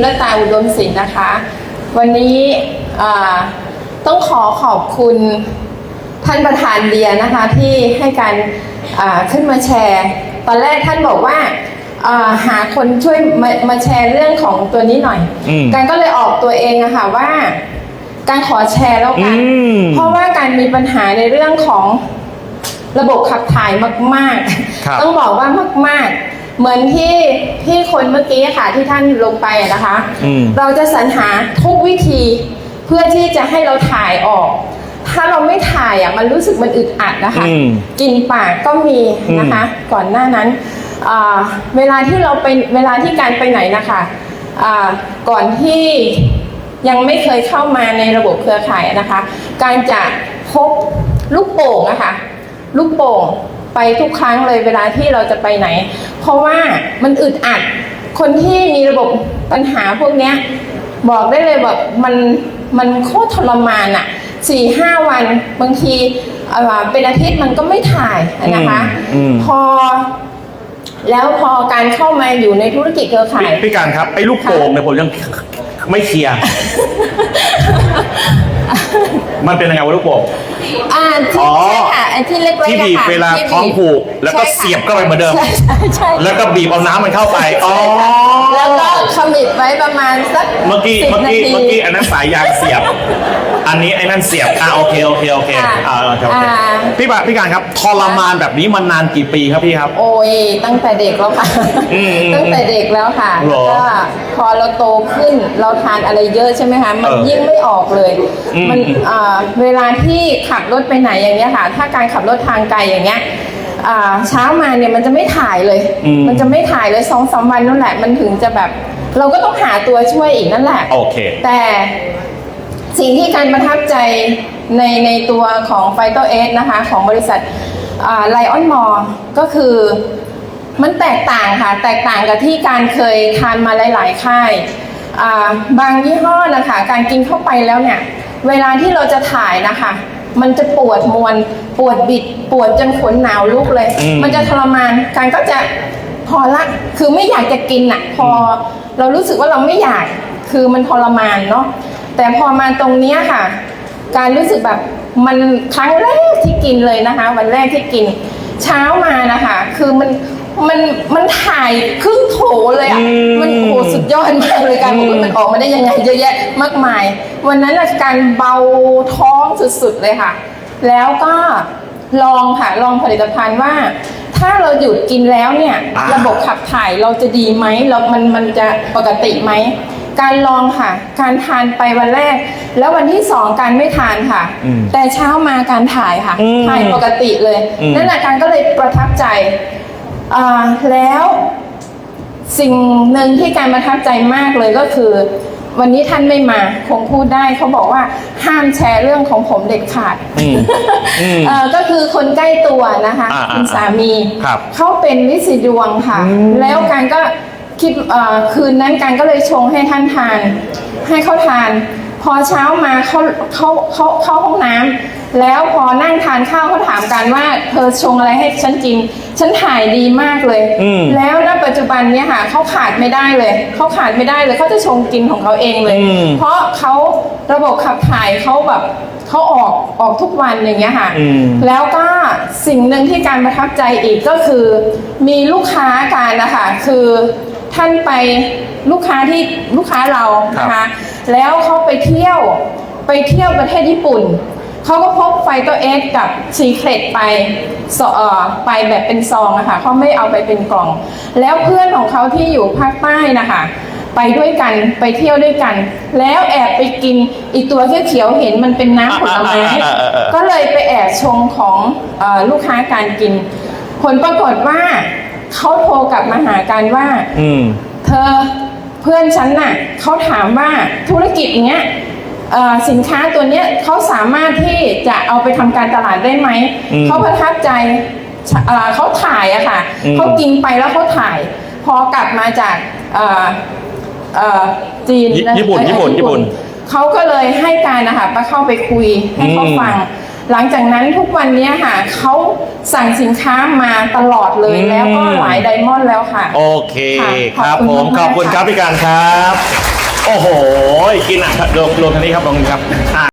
และตาอุดมศิลป์นะคะ วันนี้อ่าต้องขอขอบคุณท่านประธานเดียนะคะที่ให้การอ่าขึ้นมาแชร์ ตอนแรกท่านบอกว่าอ่าหาคนช่วยมามาแชร์เรื่องของตัวนี้หน่อยอืมการก็เลยออกตัวเองอะค่ะว่า การขอแชร์แล้วกันอืมเพราะว่าการมีปัญหาในเรื่องของระบบขับถ่ายมากครับๆต้องบอกว่ามาก ๆ เหมือนที่ที่คนเมื่อกี้ค่ะที่ท่านลงไปอะนะคะ อืม เราจะสรรหาทุกวิธีเพื่อที่จะให้เราถ่ายออก ถ้าเราไม่ถ่ายอะมันรู้สึกมันอึดอัดนะคะ อืมกลินปากก็มีนะคะ ก่อนหน้านั้นอ่าเวลาที่เราไปเวลาที่การไปไหนนะคะอ่าก่อนที่ยังไม่เคยเข้ามาในระบบเครือข่ายนะคะ การจะพกลูกโป่งอะค่ะลูกโป่ง ไปทุกครั้งเลยเวลาที่เราจะไปไหน เพราะว่ามันอึดอัด คนที่มีระบบปัญหาพวกเนี้ยบอกได้เลยแบบมันมันโคตรทรมานอะสี่ห้าวันบางทีเอ่อเป็นอาทิตย์มันก็ไม่ถ่ายนะคะอืมพอ แล้วพอการเข้ามาอยู่ในธุรกิจเครือข่ายพี่การครับไอ้ลูกโป่งเนี่ยผมยังไม่เคลียร์ มันเป็นยังไงวะลูกโป่ง อ่าที่อ๋อใช่ค่ะไอ้ที่เล็กๆที่บีบอะค่ะเวลาที่บีบท้องผูกแล้วก็ใช่ค่ะเสียบเข้าไปเหมือนเดิม ใช่ใช่ใช่แล้วก็บีบเอาน้ำมันเข้าไป อ๋อ แล้วก็ข มิบไว้ประมาณสักเมื่อกี้สิบเมื่อนากี้ที เมื่อกี้อันนั้นสายยางเสียบ อันนี้ไอ้นั่นเสียบอะโอเคโอเคโอเคค่ะอ่าโอเคโอเคอ่า พี่บาพี่การครับทรมานแบบนี้มานานกี่ปีครับพี่ครับ โอ้ยตั้งแต่เด็กแล้วค่ะ อืมอืมตั้งแต่เด็กแล้วค่ะหรแล้วอก็พอเราโตขึ้นเราทานอะไรเยอะใช่ไหมคะมันเออยิ่งไม่ออกเลยอืมมันอ่าเวลาที่ขับรถไปไหนอย่างเงี้ยค่ะ ถ้าการขับรถทางไกลอย่างเงี้ยอ่าเช้ามาเนี่ยมันจะไม่ถ่ายเลย อืม มันจะไม่ถ่ายเลยสองสามวันนั่นแหละมันถึงจะแบบ เราก็ต้องหาตัวช่วยอีกนั่นแหละ โอเค แต่สิ่งที่การประทับใจในในตัวของไฟโตเอสนะคะ ของบริษัทไลออนมอก็คือมันแตกต่างค่ะ แตกต่างกับที่การเคยทานมาหลาย ๆ ค่ายอ่าบางยี่ห้อนะคะ การกินเข้าไปแล้วเนี่ย เวลาที่เราจะถ่ายนะคะ มันจะปวดมวน ปวดบิด ปวดจนขนหนาวลุกเลยอืมมันจะทรมาน การก็จะ พอละคือไม่อยากจะกินอะพอเรารู้สึกว่าเราไม่อยากคือมันทรมานเนาะแต่พอมาตรงเนี้ยค่ะ การรู้สึกแบบมันครั้งแรกที่กินเลยนะคะ วันแรกที่กิน เช้ามานะคะ คือมันมันมันถ่ายครึ่งโถเลยอะอืมมันโหสุดยอดมากเลยการบอกว่ามันออกมาได้ยังไงเยอะแยะมากมาย วันนั้นน่ะการเบาท้องสุดๆเลยค่ะ แล้วก็ลองค่ะลองผลิตภัณฑ์ว่า ถ้าเราหยุดกินแล้วเนี่ย อ่า ระบบขับถ่ายเราจะดีไหมเรามันมันจะปกติไหม การลองค่ะ การทานไปวันแรก แล้ววันที่สองการไม่ทานค่ะ อืมแต่เช้ามาการถ่ายค่ะ อืมถ่ายปกติเลย อืม นั่นแหละการก็เลยประทับใจอ่าแล้ว สิ่งหนึ่งที่การประทับใจมากเลยก็คือ วันนี้ท่านไม่มาคงพูดได้เขาบอกว่าห้ามแชร์เรื่องของผมเด็ดขาดอืมอืม เอ่อก็คือคนใกล้ตัวนะคะอ่าๆคุณสามีครับเขาเป็นวิสิดวงค่ะ อืม แล้วการก็คิดเอ่อคืนนั้นการก็เลยชงให้ท่านทาน ให้เขาทาน พอเช้ามาเขาเขาเขาเข้าห้องน้ำ แล้วพอนั่งทานข้าวเขาถามกันว่าเธอชงอะไรให้ฉันกิน ฉันถ่ายดีมากเลย อืมแล้วณปัจจุบันเนี่ยค่ะเขาขาดไม่ได้เลยเขาขาดไม่ได้เลยเขาจะชงกินของเขาเองเลย อืมเพราะเขาระบบขับถ่ายเขาแบบเขาออกออกทุกวันอย่างเงี้ยค่ะ อืม แล้วก็สิ่งหนึ่งที่การประทับใจอีกก็คือ มีลูกค้าการนะคะคือท่านไปลูกค้าที่ลูกค้าเรานะครัคะ บ แล้วเขาไปเที่ยวไปเที่ยวประเทศญี่ปุ่น เขาก็พกไฟตัวเอสกับซีเครตไปสเอ่อไปแบบเป็นซองอะค่ะเขาไม่เอาไปเป็นกล่อง แล้วเพื่อนของเขาที่อยู่ภาคใต้นะคะไปด้วยกันไปเที่ยวด้วยกัน แล้วแอบไปกินอีกตัวเขียวๆเห็นมันเป็นน้ำผลไม้อ่าอ่าอ่าอ่าก็เลยไปแอบชงของเออลูกค้าการกิน ผลปรากฏว่าเขาโทรกลับมาหากันว่าอืมเธอเพื่อนฉันน่ะเขาถามว่าธุรกิจเนี้ยเอ่อ สินค้าตัวเนี้ยเขาสามารถที่จะเอาไปทำการตลาดได้ไหมอืมเขาประทับใจเอ่อเขาถ่ายอะค่ะอืมเขากินไปแล้วเขาถ่าย พอกลับมาจากเอ่อเอ่อจีนญี่ะญี่ปุ่นเอ่อญี่ปุ่นญี่ปุ่นเขาก็เลยให้การนะคะไปเข้าไปคุยให้เขาอืมฟัง หลังจากนั้นทุกวันเนี้ยค่ะเขาสั่งสินค้ามาตลอดเลยอืมแล้วก็หลายไดมอนด์อนแล้วค่ะ โอเคค่ะครับขอบผคุณมมากๆขอบคุณครับค่ะพี่การครับ โอ้โหกินอะรวมรวมทางนี้ครับลงครับอ่า